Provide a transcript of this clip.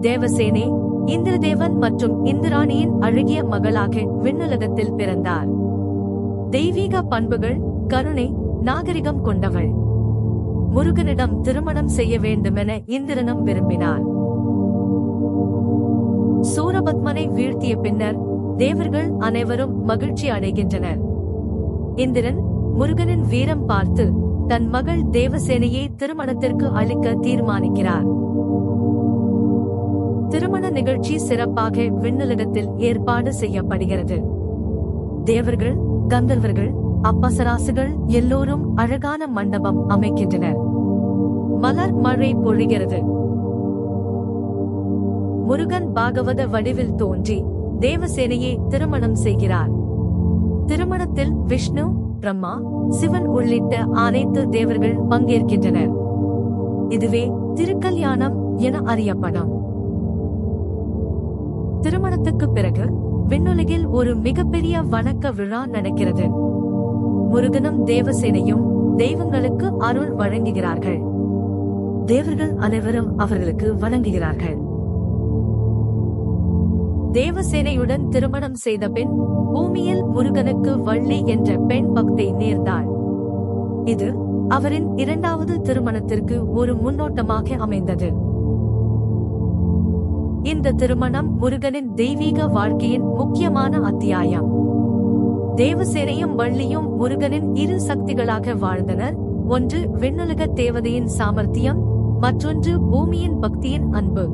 தேவசேனே இந்திரதேவன் மற்றும் இந்திராணியின் அழகிய மகளாக விண்ணுலகத்தில் பிறந்தார். தெய்வீக பண்புகள் கருணை நாகரிகம் கொண்டவள். முருகனிடம் திருமணம் செய்ய வேண்டுமென இந்திரனும் விரும்பினார் சூரபத்மனை வீழ்த்திய பின்னர் தேவர்கள் அனைவரும் மகிழ்ச்சி அடைகின்றனர். இந்திரன் முருகனின் வீரம் பார்த்து தன் மகள் தேவசேனையை திருமணத்திற்கு அளிக்க தீர்மானிக்கிறார். திருமண நிகழ்ச்சி சிறப்பாக விண்ணிலிடத்தில் ஏற்பாடு செய்யப்படுகிறது. தேவர்கள் கந்தர்வர்கள் அப்பசராசுகள் எல்லோரும் அழகான மண்டபம் அமைக்கின்றனர். மலர் மழை பொழிகிறது. முருகன் பாகவத வடிவில் தோன்றி தேவசேனையை திருமணம் செய்கிறார். திருமணத்தில் விஷ்ணு பிரம்மா சிவன் உள்ளிட்ட அனைத்து தேவர்கள் பங்கேற்கின்றனர். இதுவே திருக்கல்யாணம் என அறியப்படும். திருமணத்துக்கு பிறகு விண்ணுலகில் ஒரு மிகப்பெரிய வணக்க விழா நடக்கிறது. முருகனும் தேவசேனையும் தெய்வங்களுக்கு அருள் வழங்குகிறார்கள். தேவர்கள் அனைவரும் அவர்களுக்கு வணங்குகிறார்கள். தேவசேனையுடன் திருமணம் செய்த பின் பூமியில் முருகனுக்கு வள்ளி என்ற பெண் பக்தை நேர்ந்தாள். இது அவரின் இரண்டாவது திருமணத்திற்கு ஒரு முன்னோட்டமாக அமைந்தது. இந்த திருமணம் முருகனின் தெய்வீக வாழ்க்கையின் முக்கியமான அத்தியாயம். தேவசேனையும் வள்ளியும் முருகனின் இரு சக்திகளாக வாழ்ந்தனர். ஒன்று விண்ணுலக தேவதையின் சாமர்த்தியம் மற்றொன்று பூமியின் பக்தியின் அன்பு.